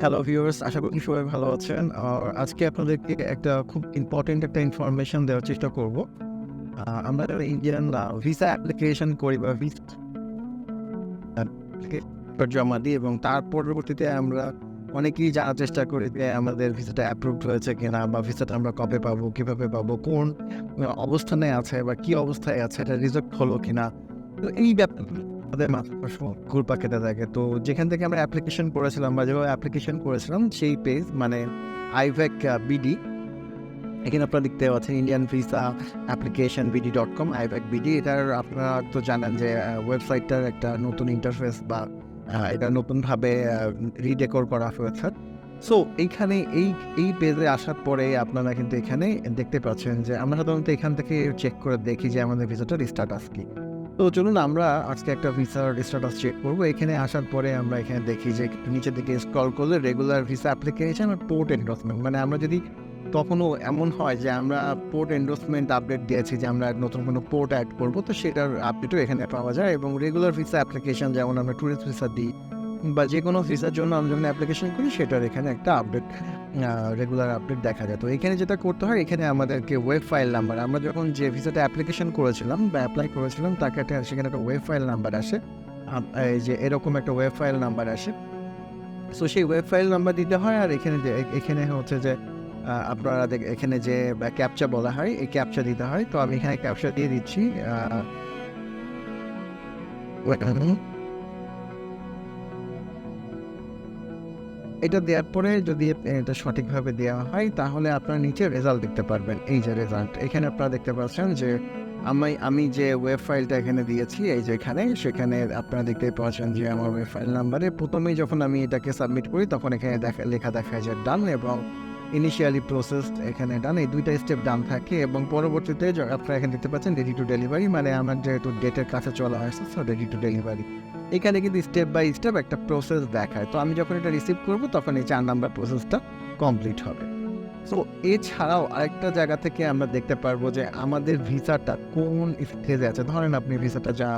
Hello viewers আশা করি সবাই ভালো আছেন। আর আজকে আপনাদেরকে একটা খুব ইম্পর্টেন্ট একটা ইনফরমেশন দেওয়ার চেষ্টা করব। আমরা যারা ইন্ডিয়ান ভিসা অ্যাপ্লিকেশন করি বা ভিসা জমা দিই এবং তার পরবর্তীতে আমরা অনেকেই জানার চেষ্টা করি যে আমাদের ভিসাটা অ্যাপ্রুভড হয়েছে কিনা বা ভিসাটা আমরা কবে পাবো, কীভাবে পাবো, কোন অবস্থানে আছে বা কি অবস্থায় আছে, এটা রিজেক্ট হলো কিনা। তো এই ব্যাপার আমাদের ঘুরপা খেতে থাকে। তো যেখান থেকে আমরা অ্যাপ্লিকেশন করেছিলাম বা যেভাবে অ্যাপ্লিকেশন করেছিলাম, সেই পেজ মানে আইভ্যাক বিডি এখানে আপনারা দেখতে পাচ্ছেন Indian visa application BD dot com IVAC BD এটার আপনারা তো জানেন যে ওয়েবসাইটটার একটা নতুন ইন্টারফেস বা এটা নতুনভাবে রিডেকোর করা হয়েছে। সো এইখানে এই এই পেজে আসার পরে আপনারা কিন্তু এখানে দেখতে পাচ্ছেন যে আমরা সাধারণত এখান থেকে চেক করে দেখি যে আমাদের ভিসাটার স্ট্যাটাস কি। তো চলুন আমরা আজকে একটা ভিসার স্ট্যাটাস চেক করব। এখানে আসার পরে আমরা এখানে দেখি যে নিচের দিকে স্ক্রল করলে রেগুলার ভিসা অ্যাপ্লিকেশন আর পোর্ট এন্ডোসমেন্ট মানে আমরা যদি কখনো এমন হয় যে আমরা পোর্ট এন্ডোসমেন্ট আপডেট দিয়েছি যে আমরা নতুন কোনো পোর্ট অ্যাড করব, তো সেটার আপডেটও এখানে পাওয়া যায় এবং রেগুলার ভিসা অ্যাপ্লিকেশন যেমন আমরা ট্যুরিস্ট ভিসা দিই বা যে কোনো ভিসার জন্য আমরা যখন অ্যাপ্লিকেশন করি, সেটার এখানে একটা আপডেট রেগুলার আপডেট দেখা যায়। তো এখানে যেটা করতে হয়, এখানে আমাদেরকে ওয়েব ফাইল নাম্বার আমরা যখন যে ভিসাটা অ্যাপ্লিকেশন করেছিলাম বা অ্যাপ্লাই করেছিলাম, তাকে একটা, সেখানে একটা ওয়েব ফাইল নাম্বার আসে। এই যে এরকম একটা ওয়েব ফাইল নাম্বার আসে। সো সেই ওয়েব ফাইল নাম্বার দিতে হয় আর এখানে এখানে হচ্ছে যে আপনারা এখানে যে ক্যাপচা বলা হয়, এই ক্যাপচা দিতে হয়। তো আমি এখানে ক্যাপচা দিয়ে দিচ্ছি এটা দেওয়ার পরে যদি এটা সঠিকভাবে দেওয়া হয়, তাহলে আপনারা নিচে রেজাল্ট দেখতে পারবেন। এই যে রেজাল্ট এখানে আপনারা দেখতে পাচ্ছেন যে, আমি আমি যে ওয়েব ফাইলটা এখানে দিয়েছি, এই যে এখানে, সেখানে আপনারা দেখতে পাচ্ছেন যে আমার ওয়েব ফাইল নাম্বারে প্রথমেই যখন আমি এটাকে সাবমিট করি, তখন এখানে দেখা, লেখা দেখায় যায় ডান এবং ইনিশিয়ালি প্রসেস এখানে ডান এই দুইটা স্টেপ ডান থাকে এবং পরবর্তীতে আপনারা এখানে দেখতে পাচ্ছেন রেডি টু ডেলিভারি মানে আমার যেহেতু ডেটের কাছে চলে আসছে সো রেডি টু ডেলিভারি এখানে কিন্তু স্টেপ বাই স্টেপ একটা প্রসেস দেখায়। তো আমি যখন এটা রিসিভ করব, তখন এই চার নাম্বার প্রসেসটা কমপ্লিট হবে। সো এছাড়াও আরেকটা জায়গা থেকে আমরা দেখতে পারব যে আমাদের ভিসাটা কোন স্টেজে আছে। ধরেন আপনি ভিসাটা যা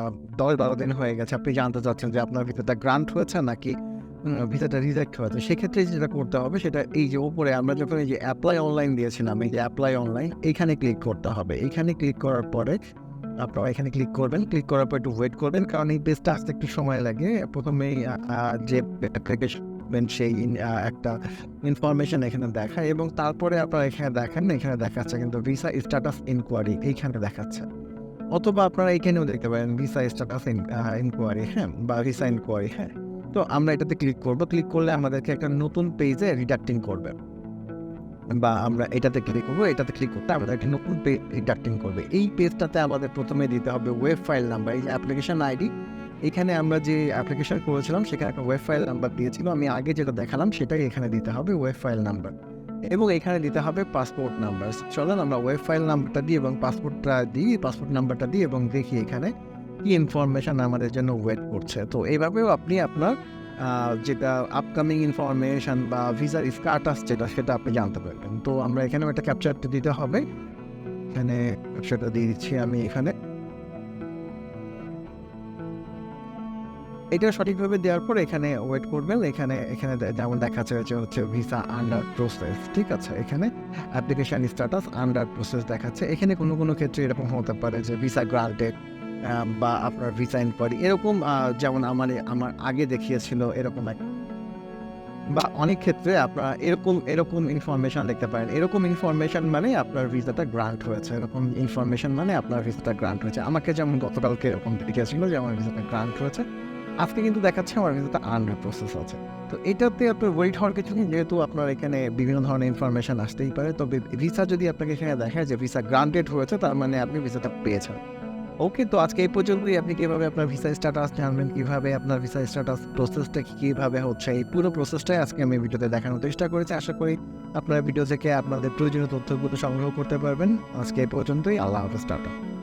দশ বারো দিন হয়ে গেছে, আপনি জানতে চাচ্ছেন যে আপনার ভিসাটা গ্রান্ট হয়েছে নাকি ভিসাটা রিজেক্ট হয়েছে সেক্ষেত্রে যেটা করতে হবে সেটা এই যে ওপরে আমরা যখন এই যে অ্যাপ্লাই অনলাইন দিয়েছিলাম এই যে অ্যাপ্লাই অনলাইন এখানে ক্লিক করতে হবে। এখানে ক্লিক করার পরে আপনারা এখানে ক্লিক করবেন। ক্লিক করার পর একটু ওয়েট করবেন কারণ এই পেজটা আসতে একটু সময় লাগে। আহ, যে অ্যাপ্লিকেশন সেই একটা ইনফরমেশন এখানে দেখায় এবং তারপরে আপনারা এখানে দেখেন এখানে দেখাচ্ছে কিন্তু ভিসা স্ট্যাটাস ইনকোয়ারি এইখানে দেখাচ্ছে। অথবা আপনারা এখানেও দেখতে পারেন ভিসা স্ট্যাটাস ইনকোয়ারি হ্যাঁ বা ভিসা ইনকোয়ারি হ্যাঁ। তো আমরা এটাতে ক্লিক করব। ক্লিক করলে আমাদেরকে একটা নতুন পেজে রিডাক্টিং করবে। বা আমরা এটাতে ক্লিক করব, এটাতে ক্লিক করতে আমাদের একটা নতুন পেজ রিডাক্টিং করবে। এই পেজটাতে আমাদের প্রথমে দিতে হবে ওয়েব ফাইল নাম্বার এই অ্যাপ্লিকেশন আইডি এখানে আমরা যে অ্যাপ্লিকেশন করেছিলাম, সেখানে একটা ওয়েব ফাইল নাম্বার দিয়েছিল। আমি আগে যেটা দেখালাম, সেটাই এখানে দিতে হবে ওয়েব ফাইল নাম্বার এবং এখানে দিতে হবে পাসপোর্ট নাম্বার চলেন আমরা ওয়েব ফাইল নাম্বারটা দিই এবং পাসপোর্টটা দিই পাসপোর্ট নাম্বারটা দিই এবং দেখি এখানে কি ইনফরমেশন আমাদের জন্য ওয়েট করছে? তো এইভাবেও আপনি আপনার যেটা আপকামিং ইনফরমেশন বা ভিসার স্টাটাস যেটা, সেটা আপনি জানতে পারবেন। তো আমরা এখানেও একটা ক্যাপচারটা দিতে হবে। এখানে সেটা দিয়ে দিচ্ছি আমি এখানে। এটা সঠিকভাবে দেওয়ার পর এখানে ওয়েট করবেন। এখানে এখানে যেমন দেখাচ্ছে যে হচ্ছে ভিসা আন্ডার প্রসেস ঠিক আছে? এখানে অ্যাপ্লিকেশন স্ট্যাটাস আন্ডার প্রসেস দেখাচ্ছে। এখানে কোনো কোনো ক্ষেত্রে এরকম হতে পারে যে ভিসা গ্রান্টেড বা আপনার ভিসা ইনকোয়ারি এরকম যেমন আমার আমার আগে দেখিয়েছিল এরকম এক বা অনেক ক্ষেত্রে আপনারা এরকম এরকম ইনফরমেশন দেখতে পারেন। এরকম ইনফরমেশন মানে আপনার ভিসাটা গ্রান্ট হয়েছে। এরকম ইনফরমেশন মানে আপনার ভিসাটা গ্রান্ট হয়েছে। আমাকে যেমন গতকালকে এরকম দেখিয়েছিল যে আমার ভিসাটা গ্রান্ট হয়েছে। আজকে কিন্তু দেখাচ্ছে আমার ভিসাটা আন্ডার প্রসেস আছে। তো এটাতে আপনার ওয়েট হওয়ার কিছু নেই। যেহেতু আপনার এখানে বিভিন্ন ধরনের ইনফরমেশন আসতেই পারে, তবে ভিসা যদি আপনাকে এখানে দেখায় যে ভিসা গ্রান্টেড হয়েছে, তার মানে আপনি ভিসাটা পেয়েছেন। ওকে, তো আজকে এই পর্যন্তই। আপনি কীভাবে আপনার ভিসা স্ট্যাটাস জানবেন? কীভাবে আপনার ভিসা স্ট্যাটাস প্রসেসটা কীভাবে হচ্ছে? এই পুরো প্রসেসটাই আজকে আমি ভিডিওতে দেখানোর চেষ্টা করেছি। আশা করি আপনার ভিডিও থেকে আপনাদের প্রয়োজনীয় তথ্যগুলো সংগ্রহ করতে পারবেন। আজকে এই পর্যন্তই। আল্লাহ হাফেজ, টাটা।